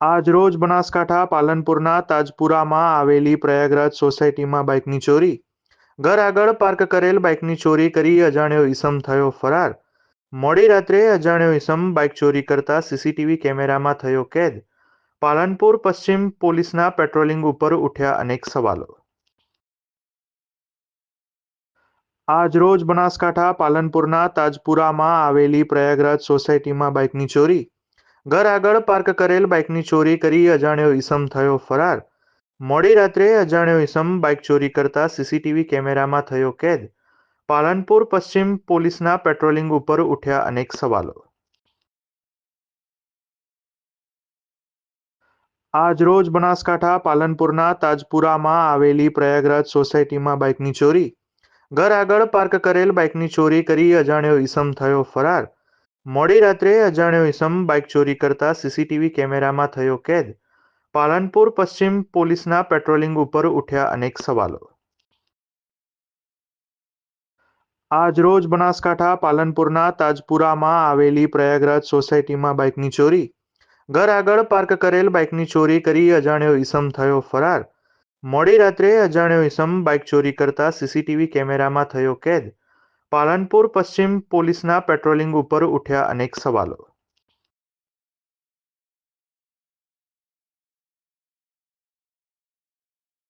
આજરોજ બનાસકાંઠા પાલનપુરના તાજપુરામાં આવેલી પ્રયાગરાજ સોસાયટીમાં બાઇકની ચોરી. ઘર આગળ પાર્ક કરેલ બાઇકની ચોરી કરી અજાણ્યો ઈસમ થયો ફરાર. મોડી રાત્રે અજાણ્યો ઈસમ બાઇક ચોરી કરતા સીસીટીવી કેમેરામાં થયો કેદ. પાલનપુર પશ્ચિમ પોલીસના પેટ્રોલિંગ ઉપર ઉઠ્યા અનેક સવાલો. આજરોજ બનાસકાંઠા પાલનપુરના તાજપુરામાં આવેલી પ્રયાગરાજ સોસાયટીમાં બાઇકની ચોરી. ઘર આગળ પાર્ક કરેલ બાઇકની ચોરી કરી અજાણ્યો ઈસમ થયો ફરાર. મોડી રાત્રે અજાણ્યો ઈસમ બાઇક ચોરી કરતા સીસીટીવી કેમેરામાં થયો કેદ. પાલનપુર પશ્ચિમ પોલીસના પેટ્રોલિંગ ઉપર ઉઠ્યા અનેક સવાલો. આજરોજ બનાસકાંઠા પાલનપુરના તાજપુરામાં આવેલી પ્રયાગરાજ સોસાયટીમાં બાઇકની ચોરી. ઘર આગળ પાર્ક કરેલ બાઇકની ચોરી કરી અજાણ્યો ઈસમ થયો ફરાર. મોડી રાત્રે અજાણ્યો ઈસમ બાઇક ચોરી કરતા સીસીટીવી કેમેરામાં થયો કેદ. પાલનપુર પશ્ચિમ પોલીસના પેટ્રોલિંગ ઉપર ઉઠ્યા અનેક સવાલો. આજરોજ બનાસકાંઠા પાલનપુરના તાજપુરામાં આવેલી પ્રયાગરાજ સોસાયટીમાં બાઇકની ચોરી. ઘર આગળ પાર્ક કરેલ બાઇકની ચોરી કરી અજાણ્યો ઈસમ થયો ફરાર. મોડી રાત્રે અજાણ્યો ઈસમ બાઇક ચોરી કરતા સીસીટીવી કેમેરામાં થયો કેદ. પાલનપુર પશ્ચિમ પોલીસના પેટ્રોલિંગ ઉપર ઉઠ્યા અનેક સવાલો.